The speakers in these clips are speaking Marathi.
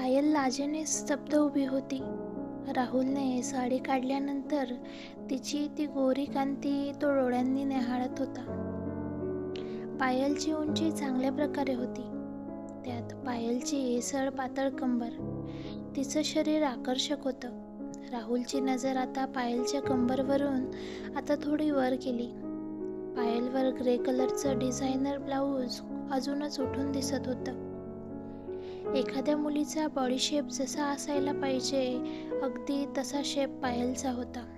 पायल लाजेने स्तब्ध उभी होती. राहुलने साडी काढल्यानंतर तिची ती गोरी कांती तो डोळ्यांनी निहाळत होता. पायलची उंची चांगल्या प्रकारे होती. त्यात पायलची सळ पातळ कंबर. तिचं शरीर आकर्षक होतं. राहुलची नजर आता पायलच्या कंबरवरून आता थोडी वर केली पायलवर ग्रे कलरचं डिझायनर ब्लाऊज अजूनच उठून दिसत होतं. एखाद्या मुलीचा बॉडी शेप जसा असायला पाहिजे अगदी तसा शेप पायलचा होता.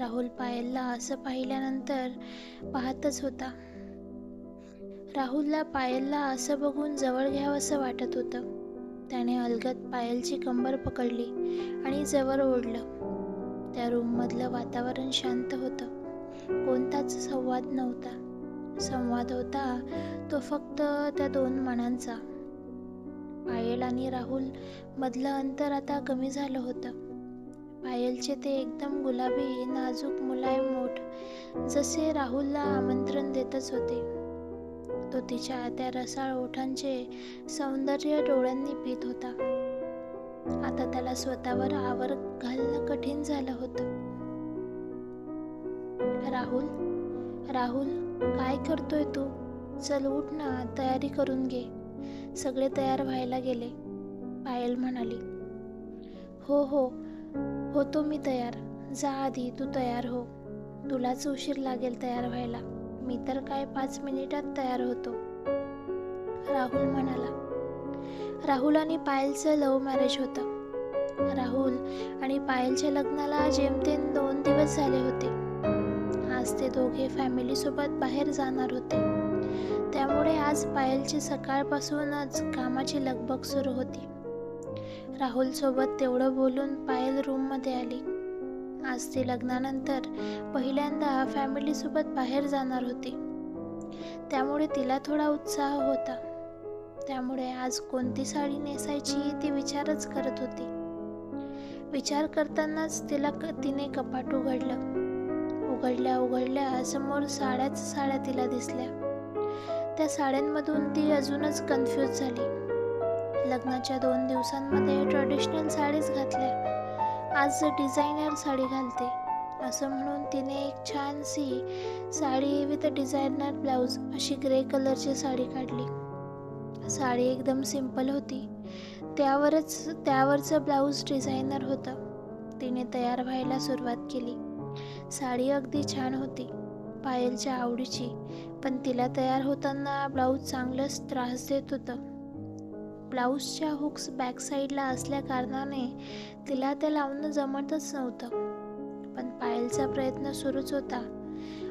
राहुल पायलला असं पाहिल्यानंतर पाहतच होता. राहुलला पायलला असं बघून जवळ घ्यावंसं वाटत होतं. त्याने अलगद पायलची कंबर पकडली आणि जवळ ओढलं. त्या रूममधलं वातावरण शांत होतं. कोणताच संवाद नव्हता. संवाद होता तो फक्त त्या दोन मनांचा. पायल आणि राहुल मधलं अंतर आता कमी झालं होतं. पायलचे ते एकदम गुलाबी नाजूक मुलायम ओठ जसे राहुलला आमंत्रण देतच होते. तो तिच्या त्या रसाळ ओठांचे सौंदर्य डोळ्यांनी पित होता. आता त्याला स्वतःवर आवर घालणं कठीण झालं होतं. राहुल राहुल काय करतोय तू? चल उठ ना तयारी करून घे. सगळे तयार व्हायला गेले. पायल म्हणाली हो हो होतो मी तयार. जा आधी तू तयार हो. तुलाच उशीर लागेल तयार व्हायला. मी तर काय पाच मिनिटात तयार होतो. राहुल म्हणाला राहुल आणि पायलचं लव्ह मॅरेज होतं. राहुल आणि पायलच्या लग्नाला जेमतेम दोन दिवस झाले होते. आज ते दोघे फॅमिलीसोबत बाहेर जाणार होते. आज पायलची सकाळपासूनच कामाची लगबग सुरू होती. राहुलसोबत तेवढं बोलून पायल रूममध्ये आली. आज ती लग्नानंतर पहिल्यांदा फॅमिलीसोबत बाहेर जाणार होती. त्यामुळे तिला थोडा उत्साह होता. त्यामुळे आज कोणती साडी नेसायची ती विचारच करत होती. विचार करतानाच तिला तिने कपाट उघडलं. उघडल्या उघडल्या समोर साड्याच साड्या तिला दिसल्या. त्या साड्यांमधून ती अजूनच कन्फ्यूज झाली. लग्नाच्या दोन दिवसांमध्ये ट्रेडिशनल साडीच घातल्या. आज डिझायनर साडी घालते. असं म्हणून तिने एक छानशी साडी विथ डिझायनर ब्लाऊज अशी ग्रे कलरची साडी काढली. साडी एकदम सिंपल होती. त्यावरच त्यावरचं ब्लाऊज डिझायनर होतं. तिने तयार व्हायला सुरुवात केली. साडी अगदी छान होती. पायलच्या आवडीची. पण तिला तयार होताना ब्लाऊज चांगलंच त्रास देत होतं. ब्लाऊजच्या हुक्स बॅक साईडला असल्या कारणाने तिला ते लावणं जमतच नव्हतं. पण पायलचा प्रयत्न सुरूच होता.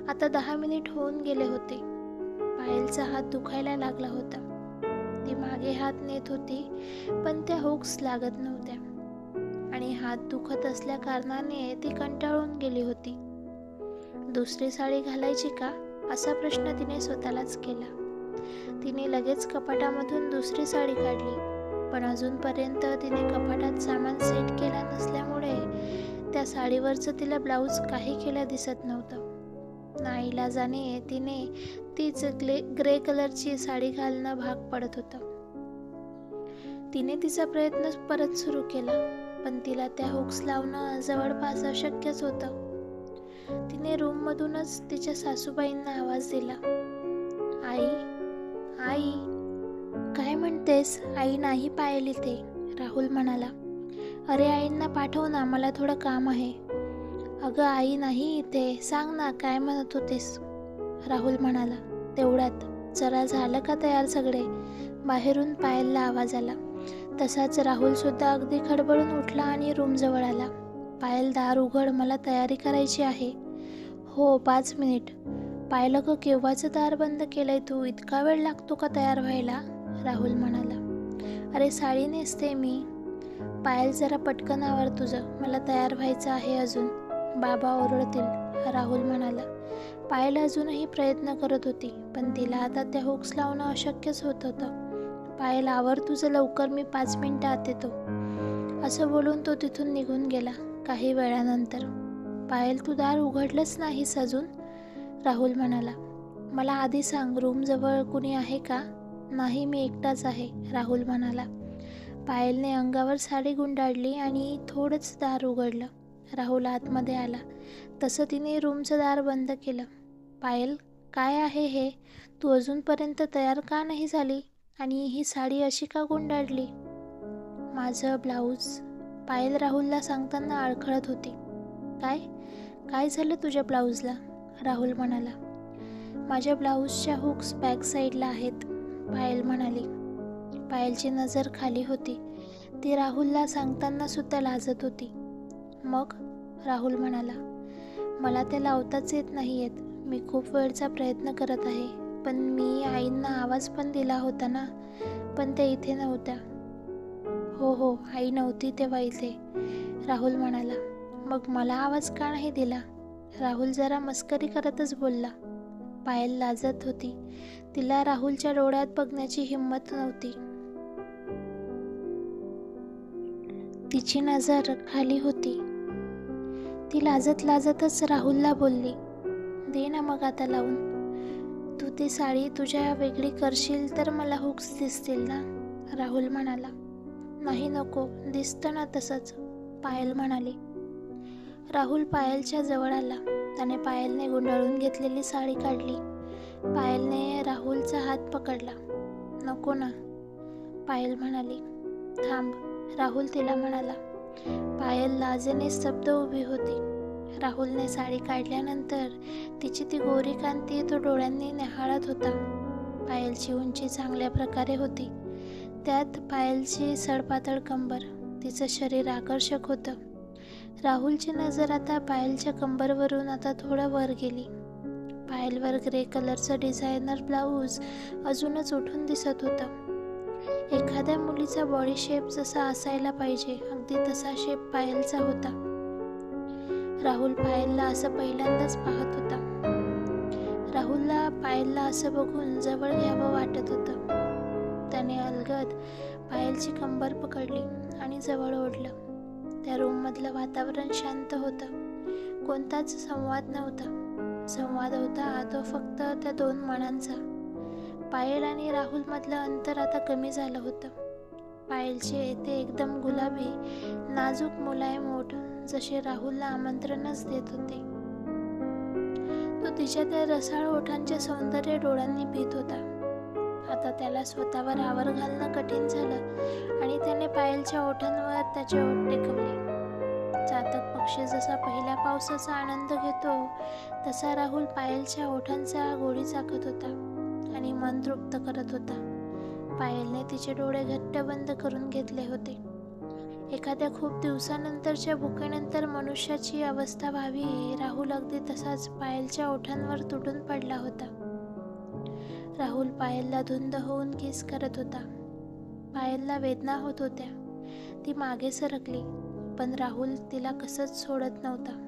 आता दहा मिनिट होऊन गेले होते. पायलचा हात दुखायला लागला होता. ती मागे हात नेत होती पण त्या हुक्स लागत नव्हत्या. आणि हात दुखत असल्या कारणाने ती कंटाळून गेली होती. दुसरी साडी घालायची का? असा प्रश्न तिने स्वतःलाच केला. तिने लगेच कपाटामधून दुसरी साडी काढली. पण अजूनपर्यंत तिने कपाटात सामान सेट केला नसल्यामुळे त्या साडीवरचं तिला ब्लाऊज काही केलं दिसत नव्हतं. नाईलाजाने तिने तीच ग्ले ग्रे कलरची साडी घालणं भाग पडत होतं. तिने तिचा प्रयत्न परत सुरू केला पण तिला त्या हुक्स लावणं जवळपास अशक्यच होतं. तिने रूममधूनच तिच्या सासूबाईंना आवाज दिला. आई आई काय म्हणतेस? आई नाही पाहिली ते राहुल म्हणाला. अरे आईंना पाठव ना मला थोडं काम आहे. अगं आई नाही इथे सांग ना काय म्हणत होतीस? राहुल म्हणाला. तेवढ्यात जरा झालं का तयार सगळे? बाहेरून पायलला आवाज आला. तसाच राहुलसुद्धा अगदी खडबडून उठला आणि रूमजवळ आला. पायल दार उघड मला तयारी करायची आहे. हो पाच मिनिट. पाहिलं का केव्हाचं दार बंद केलंय तू? इतका वेळ लागतो का तयार व्हायला? राहुल म्हणाला. अरे साडी नेसते मी. पायल जरा पटकन आवर तुझं. मला तयार व्हायचं आहे अजून. बाबा ओरडतील. राहुल म्हणाला. पायल अजूनही प्रयत्न करत होती पण तिला आता त्या हुक्स लावणं अशक्यच होत होतं. पायल आवर तुझं लवकर मी पाच मिनिटं आत येतो. असं बोलून तो तिथून निघून गेला काही वेळानंतर. पायल तू दार उघडलंच नाहीस अजून? राहुल म्हणाला. मला आधी सांग रूमजवळ कुणी आहे का? नाही मी एकटाच आहे राहुल म्हणाला. पायलने अंगावर साडी गुंडाळली आणि थोडंच दार उघडलं. राहुल आतमध्ये आला. तसं तिने रूमचं दार बंद केलं. पायल काय आहे हे? तू अजूनपर्यंत तयार का नाही झाली? आणि ही साडी अशी का गुंडाळली? माझं ब्लाऊज. पायल राहुलला सांगताना अडखळत होती. काय? काय झालं तुझ्या ब्लाऊजला? राहुल म्हणाला. माझ्या ब्लाऊजच्या हुक्स बॅक साईडला आहेत पायल म्हणाली. पायलची नजर खाली होती. ती राहुलला सांगताना सुद्धा लाजत होती. मग? राहुल म्हणाला. मला ते लावताच येत नाही आहेत मी खूप वेळचा प्रयत्न करत आहे. पण मी आईंना आवाज पण दिला होता ना? पण ते इथे नव्हत्या. हो हो आई नव्हती तेव्हा इथे. राहुल म्हणाला. मग मला आवाज का नाही दिला. राहुल जरा मस्करी करतच बोलला. पायल लाजत होती. तिला राहुलच्या डोळ्यात बघण्याची हिंमत नव्हती. तिची नजर खाली होती. ती लाजत लाजतच राहुलला बोलली दे ना मग आता लावून. तू ती साडी तुझ्या वेगळी करशील तर मला हुक्स दिसतील ना? राहुल म्हणाला. नाही नको दिसतं ना तसंच. पायल म्हणाली. राहुल पायलच्या जवळ आला. त्याने पायलने गुंडाळून घेतलेली साडी काढली. पायलने राहुलचा हात पकडला. नको ना पायल म्हणाली. थांब राहुल तिला म्हणाला. पायल लाजेने स्तब्ध उभी होती. राहुलने साडी काढल्यानंतर तिची ती गोरी कांती तो डोळ्यांनी निहाळत होता. पायलची उंची चांगल्या प्रकारे होती. त्यात पायलची सडपातळ कंबर तिचं शरीर आकर्षक होतं. राहुलची नजर आता पायलच्या कंबरवरून आता थोडं वर गेली. पायलवर ग्रे कलरचं डिझायनर ब्लाऊज अजूनच उठून दिसत होतं. एखाद्या मुलीचा बॉडी शेप जसा असायला पाहिजे अगदी तसा शेप पायलचा होता. राहुल पायलला असं पहिल्यांदाच पाहत होता. राहुलला पायलला असं बघून जवळ घ्यावं वाटत होतं. त्याने अलगद पायलची कंबर पकडली आणि जवळ ओढलं. त्या रूममधलं वातावरण शांत होतं. कोणताच संवाद नव्हता. संवाद होता तो फक्त त्या दोन मनांचा. पायल आणि राहुलमधलं अंतर आता कमी झालं होतं. पायलचे ते एकदम गुलाबी नाजूक मुलायम ओठ जसे राहुलला आमंत्रणच देत होते. तो तिच्या त्या रसाळ ओठांचे सौंदर्य डोळ्यांनी भीत होता. आता त्याला स्वतःवर आवर घालणं कठीण झालं आणि त्याने पायलच्या ओठांवर त्याचे ओठ टेकवले. चातक पक्षी जसा पहिल्या पावसाचा आनंद घेतो तसा राहुल पायलच्या ओठांचा गोळी चाकत होता आणि मन तृप्त करत होता. पायलने तिचे डोळे घट्ट बंद करून घेतले होते. एखाद्या खूप दिवसानंतरच्या भुकेनंतर मनुष्याची अवस्था व्हावी राहुल अगदी तसाच पायलच्या ओठांवर तुटून पडला होता. राहुल पायलला धुंद होऊन किस करत होता. पायलला वेदना होत होत्या. ती मागे सरकली पण राहुल तिला कसंच सोडत नव्हता.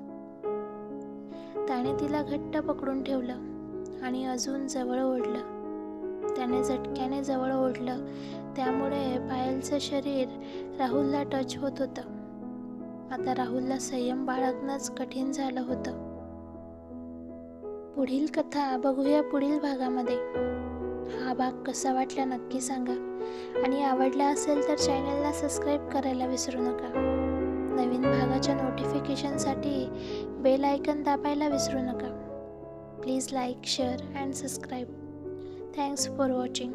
त्याने तिला घट्ट पकडून ठेवलं आणि अजून जवळ ओढलं. त्याने झटक्याने जवळ ओढलं त्यामुळे पायलचं शरीर राहुलला टच होत होतं. आता राहुलला संयम बाळगणंच कठीण झालं होतं. पुढील कथा बघूया पुढील भागामध्ये. हा भाग कसा वाटला नक्की सांगा. आणि आवडला असेल तर चॅनलला सबस्क्राईब करायला विसरू नका. नवीन भागाच्या नोटिफिकेशनसाठी बेल आयकन दाबायला विसरू नका. Please like share and subscribe thanks for watching